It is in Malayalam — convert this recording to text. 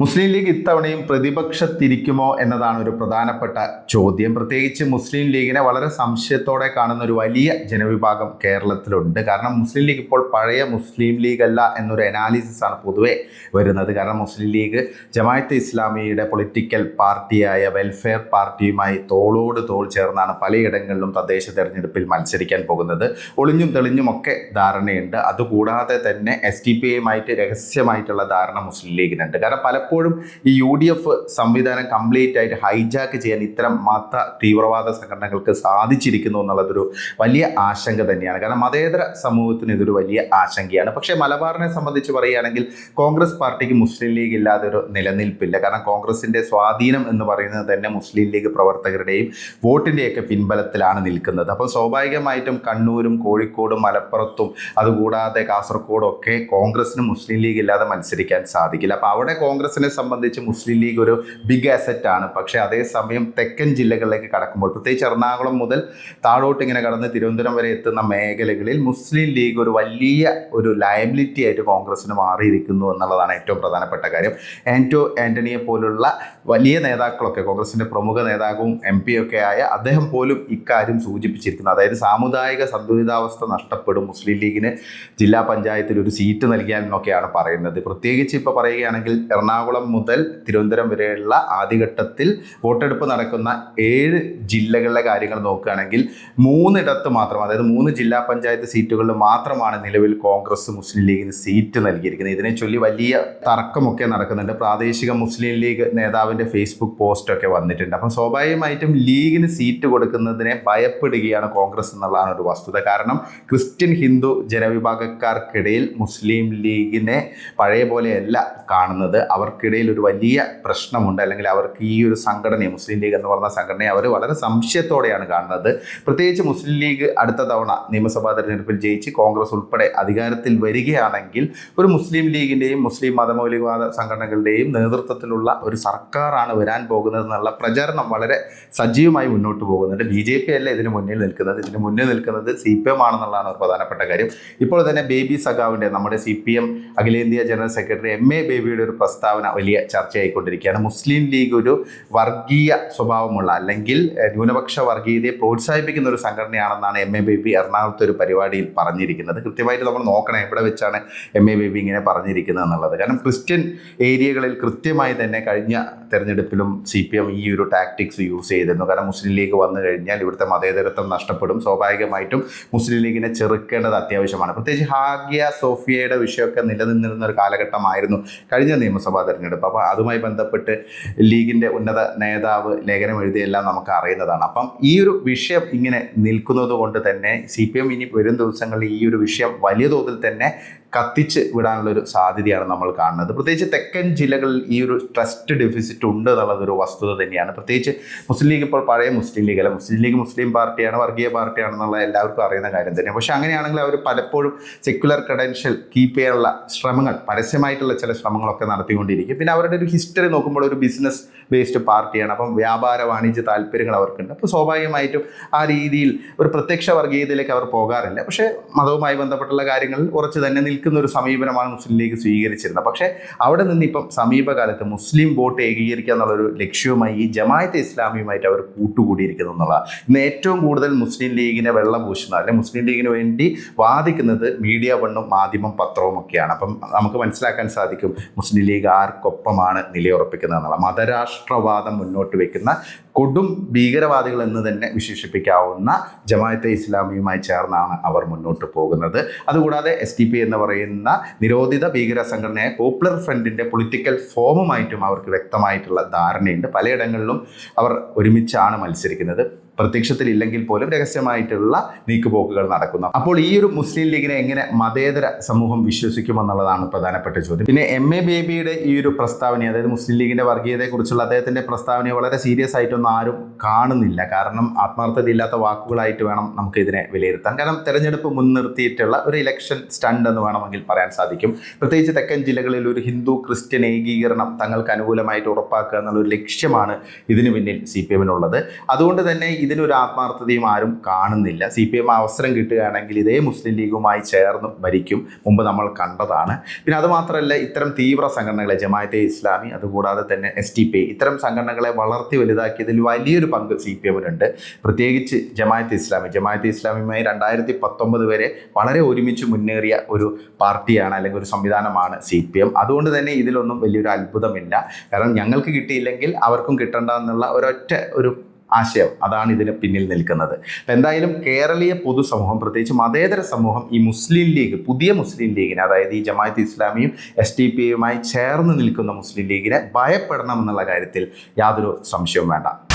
മുസ്ലിം ലീഗ് ഇത്തവണയും പ്രതിപക്ഷത്തിരിക്കുമോ എന്നതാണ് ഒരു പ്രധാനപ്പെട്ട ചോദ്യം. പ്രത്യേകിച്ച് മുസ്ലിം ലീഗിനെ വളരെ സംശയത്തോടെ കാണുന്ന ഒരു വലിയ ജനവിഭാഗം കേരളത്തിലുണ്ട്. കാരണം മുസ്ലിം ലീഗ് ഇപ്പോൾ പഴയ മുസ്ലിം ലീഗ് അല്ല എന്നൊരു അനാലിസിസ് ആണ് പൊതുവെ വരുന്നത്. കാരണം മുസ്ലിം ലീഗ് ജമായത്ത് ഇസ്ലാമിയുടെ പൊളിറ്റിക്കൽ പാർട്ടിയായ വെൽഫെയർ പാർട്ടിയുമായി തോളോട് തോൾ ചേർന്നാണ് പലയിടങ്ങളിലും തദ്ദേശ തെരഞ്ഞെടുപ്പിൽ മത്സരിക്കാൻ പോകുന്നത്. ഒളിഞ്ഞും തെളിഞ്ഞും ഒക്കെ ധാരണയുണ്ട്. അതുകൂടാതെ തന്നെ എസ് ടി പി ഐയുമായിട്ട് രഹസ്യമായിട്ടുള്ള ധാരണ മുസ്ലിം ലീഗിനുണ്ട്. കാരണം പലപ്പോഴും ഈ യു ഡി എഫ് സംവിധാനം കംപ്ലീറ്റ് ആയിട്ട് ഹൈജാക്ക് ചെയ്യാൻ ഇത്തരം മത തീവ്രവാദ സംഘടനകൾക്ക് സാധിച്ചിരിക്കുന്നു എന്നുള്ളതൊരു വലിയ ആശങ്ക തന്നെയാണ്. കാരണം മതേതര സമൂഹത്തിന് ഇതൊരു വലിയ ആശങ്കയാണ്. പക്ഷേ മലബാറിനെ സംബന്ധിച്ച് പറയുകയാണെങ്കിൽ കോൺഗ്രസ് പാർട്ടിക്ക് മുസ്ലിം ലീഗ് ഇല്ലാതെ ഒരു നിലനിൽപ്പില്ല. കാരണം കോൺഗ്രസിന്റെ സ്വാധീനം എന്ന് പറയുന്നത് തന്നെ മുസ്ലിം ലീഗ് പ്രവർത്തകരുടെയും വോട്ടിന്റെയൊക്കെ പിൻബലത്തിലാണ് നിൽക്കുന്നത്. അപ്പോൾ സ്വാഭാവികമായിട്ടും കണ്ണൂരും കോഴിക്കോടും മലപ്പുറത്തും അതുകൂടാതെ കാസർഗോഡും ഒക്കെ കോൺഗ്രസിന് മുസ്ലിം ലീഗ് ഇല്ലാതെ മത്സരിക്കാൻ സാധിക്കില്ല. അപ്പോൾ അവിടെ കോൺഗ്രസിനെ സംബന്ധിച്ച് മുസ്ലിം ലീഗ് ഒരു ബിഗ് അസറ്റ് ആണ്. പക്ഷേ അതേസമയം തെക്കൻ ജില്ലകളിലേക്ക് കടക്കുമ്പോൾ പ്രത്യേകിച്ച് എറണാകുളം മുതൽ താഴോട്ട് ഇങ്ങനെ കടന്ന് തിരുവനന്തപുരം വരെ എത്തുന്ന മേഖലകളിൽ മുസ്ലിം ലീഗ് ഒരു വലിയ ഒരു ലയബിലിറ്റി ആയിട്ട് കോൺഗ്രസ്സിന് മാറിയിരിക്കുന്നു എന്നുള്ളതാണ് ഏറ്റവും പ്രധാനപ്പെട്ട കാര്യം. ആന്റോ ആന്റണിയെ പോലുള്ള വലിയ നേതാക്കളൊക്കെ കോൺഗ്രസിന്റെ പ്രമുഖ നേതാവും എം പി ഒക്കെ ആയ അദ്ദേഹം പോലും ഇക്കാര്യം സൂചിപ്പിച്ചിരിക്കുന്നു. അതായത് സാമുദായിക സന്തുലിതാവസ്ഥ നഷ്ടപ്പെടും മുസ്ലിം ലീഗിന് ജില്ലാ പഞ്ചായത്തിൽ ഒരു സീറ്റ് നൽകിയാൽ എന്നൊക്കെയാണ് പറയുന്നത്. പ്രത്യേകിച്ച് ഇപ്പോൾ പറയുകയാണെങ്കിൽ എറണാകുളം മുതൽ തിരുവനന്തപുരം വരെയുള്ള ആദ്യഘട്ടത്തിൽ വോട്ടെടുപ്പ് നടക്കുന്ന ഏഴ് ജില്ലകളിലെ കാര്യങ്ങൾ നോക്കുകയാണെങ്കിൽ മൂന്നിടത്ത് മാത്രം അതായത് മൂന്ന് ജില്ലാ പഞ്ചായത്ത് സീറ്റുകളിൽ മാത്രമാണ് നിലവിൽ കോൺഗ്രസ് മുസ്ലിം ലീഗിന് സീറ്റ് നൽകിയിരിക്കുന്നത്. ഇതിനെ ചൊല്ലി വലിയ തർക്കമൊക്കെ നടക്കുന്നുണ്ട്. പ്രാദേശിക മുസ്ലിം ലീഗ് നേതാവിന്റെ ഫേസ്ബുക്ക് പോസ്റ്റൊക്കെ വന്നിട്ടുണ്ട്. അപ്പം സ്വാഭാവികമായിട്ടും ലീഗിന് സീറ്റ് കൊടുക്കുന്നതിനെ ഭയപ്പെടുകയാണ് കോൺഗ്രസ് എന്നുള്ളതാണ് ഒരു വസ്തുത. കാരണം ക്രിസ്ത്യൻ ഹിന്ദു ജനവിഭാഗക്കാർക്കിടയിൽ മുസ്ലിം ലീഗിനെ പഴയ പോലെയല്ല കാണുന്നത് അവർക്കിടയിൽ ഒരു വലിയ പ്രശ്നമുണ്ട്. അല്ലെങ്കിൽ അവർക്ക് ഈ ഒരു സംഘടന മുസ്ലിം ലീഗ് എന്ന് പറഞ്ഞ സംഘടനയെ അവർ വളരെ സംശയത്തോടെയാണ് കാണുന്നത്. പ്രത്യേകിച്ച് മുസ്ലിം ലീഗ് അടുത്ത തവണ നിയമസഭാ തെരഞ്ഞെടുപ്പിൽ ജയിച്ച് കോൺഗ്രസ് ഉൾപ്പെടെ അധികാരത്തിൽ വരികയാണെങ്കിൽ ഒരു മുസ്ലിം ലീഗിന്റെയും മുസ്ലിം മതമൗലികവാദ സംഘടനകളുടെയും നേതൃത്വത്തിലുള്ള ഒരു സർക്കാരാണ് വരാൻ പോകുന്നത് എന്നുള്ള പ്രചാരണം വളരെ സജീവമായി മുന്നോട്ട് പോകുന്നുണ്ട്. ബി ജെ പി അല്ല ഇതിന് മുന്നിൽ നിൽക്കുന്നത്? ഇതിന് മുന്നിൽ നിൽക്കുന്നത് സി പി എം ആണെന്നുള്ളതാണ് ഒരു പ്രധാനപ്പെട്ട കാര്യം. ഇപ്പോൾ തന്നെ ബേബി സഖാവിന്റെ നമ്മുടെ സി പി എം അഖിലേന്ത്യാ ജനറൽ സെക്രട്ടറി എം എ ബേബിയുടെ ഒരു പ്രസ്താവന വലിയ ചർച്ചയായിക്കൊണ്ടിരിക്കുകയാണ്. മുസ്ലിം ലീഗ് ഒരു വർഗീയ സ്വഭാവമുള്ള അല്ലെങ്കിൽ ന്യൂനപക്ഷ വർഗീയതയെ പ്രോത്സാഹിപ്പിക്കുന്ന ഒരു സംഘടനയാണെന്നാണ് എം എ ബി ബി എറണാകുളത്തെ ഒരു പരിപാടിയിൽ പറഞ്ഞിരിക്കുന്നത്. കൃത്യമായിട്ട് നമ്മൾ നോക്കണം എവിടെ വെച്ചാണ് എം എ ബി ബി ഇങ്ങനെ പറഞ്ഞിരിക്കുന്നത് എന്നുള്ളത്. കാരണം ക്രിസ്ത്യൻ ഏരിയകളിൽ കൃത്യമായി തന്നെ കഴിഞ്ഞ തെരഞ്ഞെടുപ്പിലും സി പി എം ഈ ഒരു ടാക്ടിക്സ് യൂസ് ചെയ്തിരുന്നു. കാരണം മുസ്ലിം ലീഗ് വന്നു കഴിഞ്ഞാൽ ഇവിടുത്തെ മതേതരത്വം നഷ്ടപ്പെടും. സ്വാഭാവികമായിട്ടും മുസ്ലിം ലീഗിനെ ചെറുക്കേണ്ടത് അത്യാവശ്യമാണ്. പ്രത്യേകിച്ച് ഹാഗിയ സോഫിയയുടെ വിഷയമൊക്കെ നിലനിന്നിരുന്ന ഒരു കാലഘട്ടമായിരുന്നു കഴിഞ്ഞ നിയമസഭാ തെരഞ്ഞെടുപ്പ്. അപ്പോൾ അതുമായി ബന്ധപ്പെട്ട് ലീഗിന്റെ ഉന്നത നേതാവ് ലേഖനം എഴുതിയെല്ലാം നമുക്ക് അറിയുന്നതാണ്. അപ്പം ഈ ഒരു വിഷയം ഇങ്ങനെ നിൽക്കുന്നത് കൊണ്ട് തന്നെ സി പി എം ഇനി വരും ദിവസങ്ങളിൽ ഈ ഒരു വിഷയം വലിയ തോതിൽ തന്നെ കത്തിച്ച് വിടാനുള്ള ഒരു സാധ്യതയാണ് നമ്മൾ കാണുന്നത്. പ്രത്യേകിച്ച് തെക്കൻ ജില്ലകളിൽ ഈ ഒരു ട്രസ്റ്റ് ഡെഫിസിറ്റ് ഉണ്ട് എന്നുള്ളതൊരു വസ്തുത തന്നെയാണ്. പ്രത്യേകിച്ച് മുസ്ലിം ലീഗ് ഇപ്പോൾ പഴയ മുസ്ലിം ലീഗ് അല്ല മുസ്ലിം ലീഗ് മുസ്ലിം പാർട്ടിയാണ് വർഗീയ പാർട്ടിയാണെന്നുള്ള എല്ലാവർക്കും അറിയുന്ന കാര്യം തന്നെ പക്ഷേ അങ്ങനെയാണെങ്കിൽ അവർ പലപ്പോഴും സെക്യുലർ ക്രെഡൻഷ്യൽ കീപ്പ് ചെയ്യാനുള്ള ശ്രമങ്ങൾ പരസ്യമായിട്ടുള്ള ചില ശ്രമങ്ങളൊക്കെ നടത്തിക്കൊണ്ടിരിക്കും. പിന്നെ അവരുടെ ഒരു ഹിസ്റ്ററി നോക്കുമ്പോൾ ഒരു ബിസിനസ് ബേസ്ഡ് പാർട്ടിയാണ്. അപ്പം വ്യാപാര വാണിജ്യ താല്പര്യങ്ങൾ അവർക്കുണ്ട്. അപ്പോൾ സ്വാഭാവികമായിട്ടും ആ രീതിയിൽ ഒരു പ്രത്യക്ഷ വർഗീയതയിലേക്ക് അവർ പോകാറില്ല. പക്ഷേ മതവുമായി ബന്ധപ്പെട്ടുള്ള കാര്യങ്ങളിൽ ഉറച്ചു തന്നെ നിൽക്കുന്ന ഒരു സമീപനമാണ് മുസ്ലിം ലീഗ് സ്വീകരിച്ചിരുന്നത്. പക്ഷേ അവിടെ നിന്ന് ഇപ്പം സമീപകാലത്ത് മുസ്ലിം വോട്ട് ഏകീകരിക്കുക എന്നുള്ളൊരു ലക്ഷ്യവുമായി ഈ ജമായത്തെ ഇസ്ലാമിയുമായിട്ട് അവർ കൂട്ടുകൂടിയിരിക്കുന്നു എന്നുള്ളതാണ്. ഇന്ന് ഏറ്റവും കൂടുതൽ മുസ്ലിം ലീഗിനെ വെള്ളം പൂശുന്ന അല്ലെങ്കിൽ മുസ്ലിം ലീഗിന് വേണ്ടി വാദിക്കുന്നത് മീഡിയ വണ്ണും മാധ്യമം പത്രവും ഒക്കെയാണ്. അപ്പം നമുക്ക് മനസ്സിലാക്കാൻ സാധിക്കും മുസ്ലിം ലീഗ് ആർക്കൊപ്പമാണ് നിലയുറപ്പിക്കുന്നത് എന്നുള്ളത്. മതരാഷ്ട്രവാദം മുന്നോട്ട് വെക്കുന്ന കൊടും ഭീകരവാദികൾ എന്ന് തന്നെ വിശേഷിപ്പിക്കാവുന്ന ജമായത്തെ ഇസ്ലാമിയുമായി ചേർന്നാണ് അവർ മുന്നോട്ട് പോകുന്നത്. അതുകൂടാതെ എസ് ടി പി എന്ന് പറയുന്ന നിരോധിത ഭീകര സംഘടനയായ പോപ്പുലർ ഫ്രണ്ടിന്റെ പൊളിറ്റിക്കൽ ഫോമുമായിട്ടും അവർക്ക് വ്യക്തമായിട്ടുള്ള ധാരണയുണ്ട്. പലയിടങ്ങളിലും അവർ ഒരുമിച്ചാണ് മത്സരിക്കുന്നത്. പ്രത്യക്ഷത്തിലില്ലെങ്കിൽ പോലും രഹസ്യമായിട്ടുള്ള നീക്കുപോക്കുകൾ നടക്കുന്നു. അപ്പോൾ ഈ ഒരു മുസ്ലിം ലീഗിനെ എങ്ങനെ മതേതര സമൂഹം വിശ്വസിക്കുമെന്നുള്ളതാണ് പ്രധാനപ്പെട്ട ചോദ്യം. പിന്നെ എം എ ബേബിയുടെ ഈ ഒരു പ്രസ്താവന അതായത് മുസ്ലിം ലീഗിന്റെ വർഗീയതയെക്കുറിച്ചുള്ള അദ്ദേഹത്തിന്റെ പ്രസ്താവനയെ വളരെ സീരിയസ് ആയിട്ടൊന്നും ആരും കാണുന്നില്ല. കാരണം ആത്മാർത്ഥതയില്ലാത്ത വാക്കുകളായിട്ട് വേണം നമുക്ക് ഇതിനെ വിലയിരുത്താൻ. കാരണം തെരഞ്ഞെടുപ്പ് മുൻനിർത്തിയിട്ടുള്ള ഒരു ഇലക്ഷൻ സ്റ്റണ്ട് എന്ന് വേണമെങ്കിൽ പറയാൻ സാധിക്കും. പ്രത്യേകിച്ച് തെക്കൻ ജില്ലകളിൽ ഒരു ഹിന്ദു ക്രിസ്ത്യൻ ഏകീകരണം തങ്ങൾക്ക് അനുകൂലമായിട്ട് ഉറപ്പാക്കുക എന്നുള്ള ഒരു ലക്ഷ്യമാണ് ഇതിനു പിന്നിൽ സി പി എമ്മിനുള്ളത് അതുകൊണ്ട് തന്നെ ഇതിനൊരു ആത്മാർത്ഥതയും ആരും കാണുന്നില്ല. സി പി എം അവസരം കിട്ടുകയാണെങ്കിൽ ഇതേ മുസ്ലിം ലീഗുമായി ചേർന്ന് ഭരിക്കും മുമ്പ് നമ്മൾ കണ്ടതാണ്. പിന്നെ അതുമാത്രമല്ല ഇത്തരം തീവ്ര സംഘടനകളെ ജമാഅത്തെ ഇസ്ലാമി അതുകൂടാതെ തന്നെ എസ് ടി പി ഇത്തരം സംഘടനകളെ വളർത്തി വലുതാക്കിയതിൽ വലിയൊരു പങ്ക് സി പി എമ്മിനുണ്ട് പ്രത്യേകിച്ച് ജമാഅത്തെ ഇസ്ലാമി. ജമാഅത്തെ ഇസ്ലാമിയുമായി രണ്ടായിരത്തി പത്തൊമ്പത് വരെ വളരെ ഒരുമിച്ച് മുന്നേറിയ ഒരു പാർട്ടിയാണ് അല്ലെങ്കിൽ ഒരു സംവിധാനമാണ് സി പി എം അതുകൊണ്ട് തന്നെ ഇതിലൊന്നും വലിയൊരു അത്ഭുതമില്ല. കാരണം ഞങ്ങൾക്ക് കിട്ടിയില്ലെങ്കിൽ അവർക്കും കിട്ടണ്ട എന്നുള്ള ഒരൊറ്റ ഒരു ആശയം അതാണ് ഇതിന് പിന്നിൽ നിൽക്കുന്നത്. അപ്പം എന്തായാലും കേരളീയ പൊതുസമൂഹം പ്രത്യേകിച്ച് മതേതര സമൂഹം ഈ മുസ്ലിം ലീഗ് പുതിയ മുസ്ലിം ലീഗിനെ അതായത് ഈ ജമാഅത്ത് ഇസ്ലാമിയും എസ് ടി പിയുമായി ചേർന്ന് നിൽക്കുന്ന മുസ്ലിം ലീഗിനെ ഭയപ്പെടണം എന്നുള്ള കാര്യത്തിൽ യാതൊരു സംശയവും വേണ്ട.